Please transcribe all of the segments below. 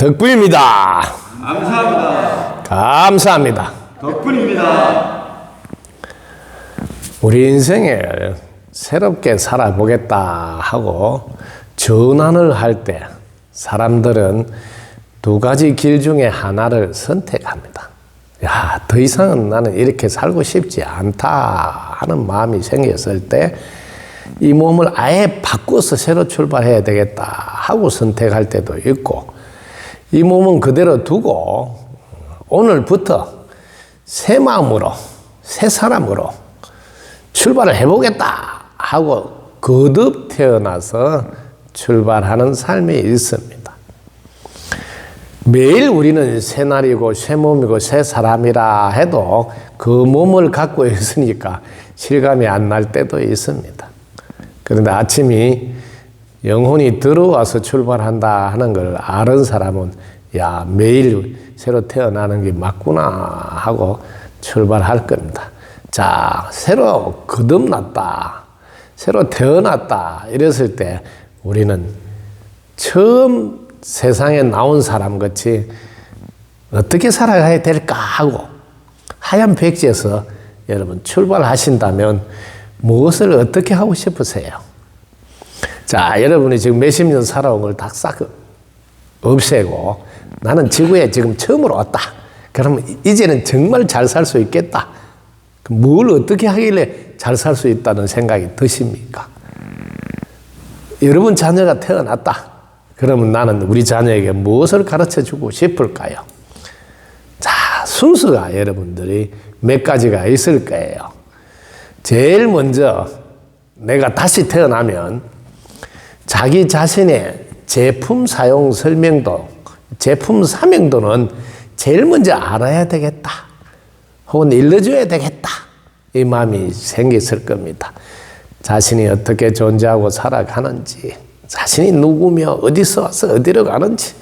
덕분입니다. 감사합니다. 감사합니다. 덕분입니다. 우리 인생을 새롭게 살아보겠다 하고 전환을 할 때 사람들은 두 가지 길 중에 하나를 선택합니다. 야, 더 이상은 나는 이렇게 살고 싶지 않다 하는 마음이 생겼을 때 이 몸을 아예 바꿔서 새로 출발해야 되겠다 하고 선택할 때도 있고 이 몸은 그대로 두고 오늘부터 새 마음으로 새 사람으로 출발을 해보겠다 하고 거듭 태어나서 출발하는 삶이 있습니다. 매일 우리는 새 날이고 새 몸이고 새 사람이라 해도 그 몸을 갖고 있으니까 실감이 안 날 때도 있습니다. 그런데 아침이 영혼이 들어와서 출발한다 하는 걸 아는 사람은 야 매일 새로 태어나는 게 맞구나 하고 출발할 겁니다. 자 새로 거듭났다, 새로 태어났다 이랬을 때 우리는 처음 세상에 나온 사람 같이 어떻게 살아가야 될까 하고 하얀 백지에서 여러분 출발하신다면 무엇을 어떻게 하고 싶으세요? 자, 여러분이 지금 몇십 년 살아온 걸 다 싹 없애고 나는 지구에 지금 처음으로 왔다. 그러면 이제는 정말 잘 살 수 있겠다. 뭘 어떻게 하길래 잘 살 수 있다는 생각이 드십니까? 여러분 자녀가 태어났다. 그러면 나는 우리 자녀에게 무엇을 가르쳐 주고 싶을까요? 자, 순서가 여러분들이 몇 가지가 있을 거예요. 제일 먼저 내가 다시 태어나면 자기 자신의 제품 사용 설명도, 제품 사명도는 제일 먼저 알아야 되겠다. 혹은 일러줘야 되겠다. 이 마음이 생겼을 겁니다. 자신이 어떻게 존재하고 살아가는지, 자신이 누구며 어디서 와서 어디로 가는지,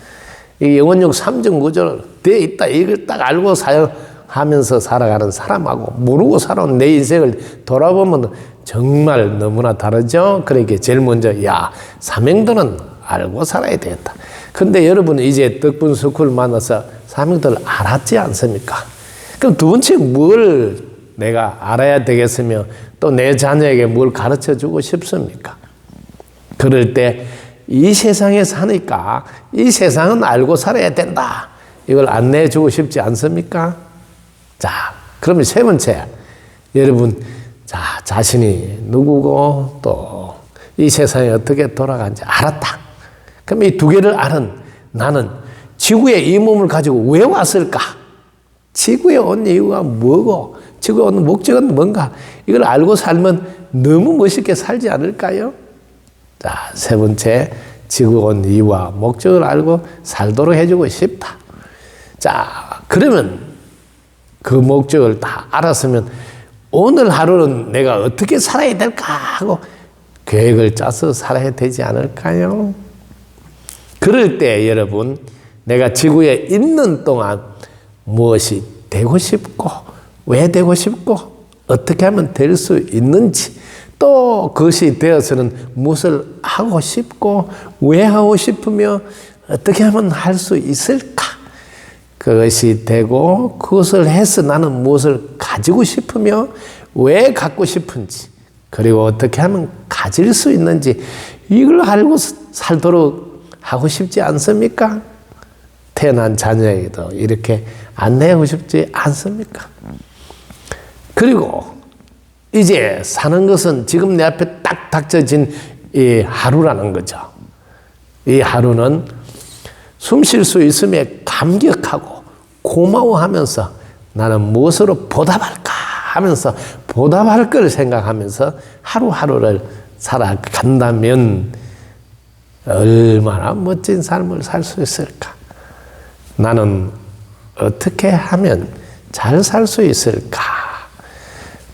이 영원육 3종 구조를 되어 있다. 이걸 딱 알고 사용 하면서 살아가는 사람하고 모르고 살아온 내 인생을 돌아보면 정말 너무나 다르죠? 그러니까 제일 먼저, 야, 사명도는 알고 살아야 되겠다. 근데 여러분은 이제 덕분 스쿨 만나서 사명도를 알았지 않습니까? 그럼 두 번째 뭘 내가 알아야 되겠으며 또 내 자녀에게 뭘 가르쳐 주고 싶습니까? 그럴 때 이 세상에 사니까 이 세상은 알고 살아야 된다. 이걸 안내해 주고 싶지 않습니까? 자, 그러면 세 번째. 여러분, 자, 자신이 누구고 또 이 세상에 어떻게 돌아가는지 알았다. 그럼 이 두 개를 아는 나는 지구에 이 몸을 가지고 왜 왔을까? 지구에 온 이유가 뭐고, 지구에 온 목적은 뭔가, 이걸 알고 살면 너무 멋있게 살지 않을까요? 자, 세 번째, 지구 온 이유와 목적을 알고 살도록 해주고 싶다. 자, 그러면 그 목적을 다 알았으면 오늘 하루는 내가 어떻게 살아야 될까 하고 계획을 짜서 살아야 되지 않을까요? 그럴 때 여러분, 내가 지구에 있는 동안 무엇이 되고 싶고, 왜 되고 싶고, 어떻게 하면 될 수 있는지, 또 그것이 되어서는 무엇을 하고 싶고, 왜 하고 싶으며, 어떻게 하면 할 수 있을까? 그것이 되고, 그것을 해서 나는 무엇을 가지고 싶으며, 왜 갖고 싶은지, 그리고 어떻게 하면 가질 수 있는지, 이걸 알고 살도록 하고 싶지 않습니까? 태어난 자녀에게도 이렇게 안내하고 싶지 않습니까? 그리고 이제 사는 것은 지금 내 앞에 딱 닥쳐진 이 하루라는 거죠. 이 하루는 숨 쉴 수 있음에 감격하고 고마워하면서 나는 무엇으로 보답할까 하면서 보답할 걸 생각하면서 하루하루를 살아간다면 얼마나 멋진 삶을 살 수 있을까? 나는 어떻게 하면 잘 살 수 있을까?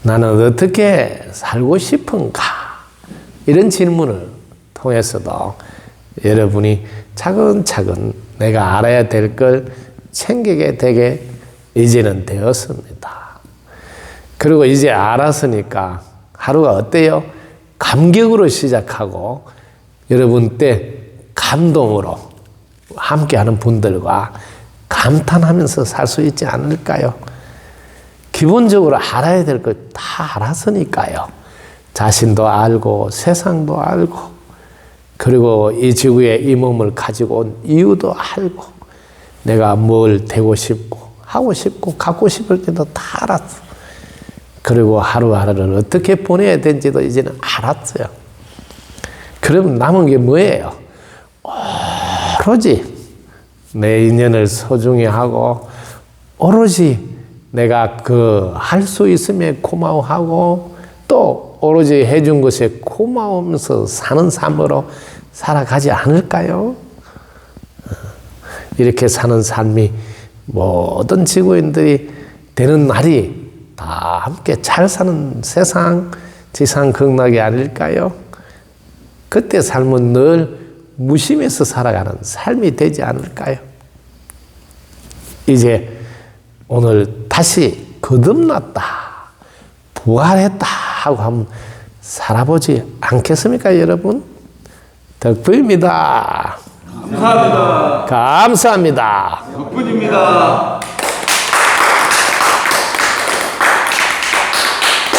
나는 어떻게 살고 싶은가? 이런 질문을 통해서도 여러분이 차근차근 내가 알아야 될 걸 챙기게 되게 이제는 되었습니다. 그리고 이제 알았으니까 하루가 어때요? 감격으로 시작하고 여러분 때 감동으로 함께하는 분들과 감탄하면서 살 수 있지 않을까요? 기본적으로 알아야 될 걸 다 알았으니까요. 자신도 알고 세상도 알고 그리고 이 지구에 이 몸을 가지고 온 이유도 알고 내가 뭘 되고 싶고 하고 싶고 갖고 싶을 때도 다 알았어. 그리고 하루하루를 어떻게 보내야 되는지도 이제는 알았어요. 그럼 남은 게 뭐예요? 오로지 내 인연을 소중히 하고 오로지 내가 그 할 수 있음에 고마워하고 또 오로지 해준 것에 고마우면서 사는 삶으로 살아가지 않을까요? 이렇게 사는 삶이 모든 지구인들이 되는 날이 다 함께 잘 사는 세상, 지상 극락이 아닐까요? 그때 삶은 늘 무심해서 살아가는 삶이 되지 않을까요? 이제 오늘 다시 거듭났다, 부활했다 하고 한번 살아보지 않겠습니까, 여러분? 덕분입니다. 감사합니다. 감사합니다. 덕분입니다.